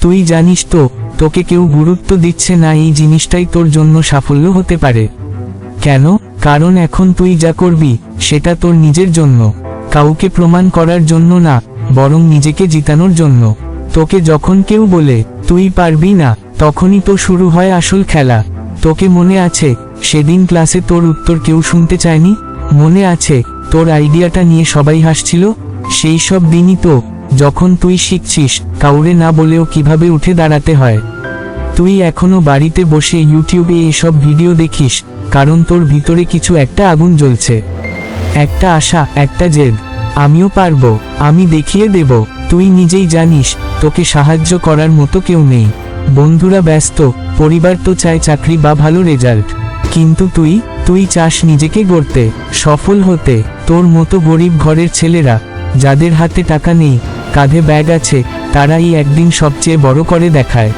তুই জানিস তো, তোকে কেউ গুরুত্ব দিচ্ছে না এই জিনিসটাই তোর জন্য সাফল্য হতে পারে। কেন? কারণ এখন তুই যা করবি, সেটা তোর নিজের জন্য। কাউকে প্রমাণ করার জন্য না, বরং নিজেকে জিতানোর জন্য। তোকে যখন কেউ বলে, তুই পারবি না তখনই তো শুরু হয় আসল খেলা। তোকে মনে আছে, সেদিন ক্লাসে তোর উত্তর কেউ শুনতে চায়নি? মনে আছে, তোর আইডিয়াটা নিয়ে সবাই হাসছিল? সেই সব দিনই তো যখন তুই শিখছিস, কাউরে না বলেও কীভাবে উঠে দাঁড়াতে হয়। তুই এখনও বাড়িতে বসে ইউটিউবে এসব ভিডিও দেখিস, কারণ তোর ভিতরে কিছু একটা আগুন জ্বলছে। একটা আশা, একটা জেদ। আমিও পারব, আমি দেখিয়ে দেব। তুই নিজেই জানিস, তোকে সাহায্য করার মতো কেউ নেই। বন্ধুরা ব্যস্ত, পরিবার তো চায় চাকরি বা ভালো রেজাল্ট। কিন্তু তুই তুই চাস নিজেকে গড়তে, সফল হতে। তোর মতো গরিব ঘরের ছেলেরা, যাদের হাতে টাকা নেই কাঁধে ব্যাগ আছে, তারাই একদিন সবচেয়ে বড় করে দেখায়।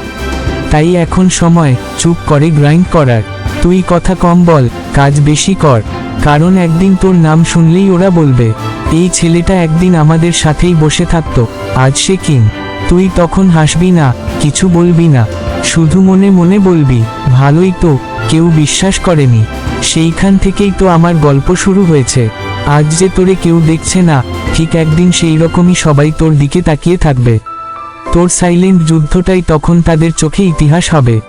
তাই এখন সময়, চুপ করে গ্রাইন্ড করার। তুই কথা কম বল, কাজ বেশি কর। কারণ একদিন তোর নাম শুনলেই ওরা বলবে, এই ছেলেটা একদিন আমাদের সাথেই বসে থাকতো, আজ সে কিং। তুই তখন হাসবি না, কিছু বলবি না। শুধু মনে মনে বলবি, ভালোই তো, কেউ বিশ্বাস করেনি। সেইখান থেকেই তো আমার গল্প শুরু হয়েছে। আজ যে তোরে কেউ দেখছে না, ঠিক একদিন সেই রকমই সবাই তোর দিকে তাকিয়ে থাকবে। তোর সাইলেন্ট যুদ্ধটাই তখন তাদের চোখে ইতিহাস হবে।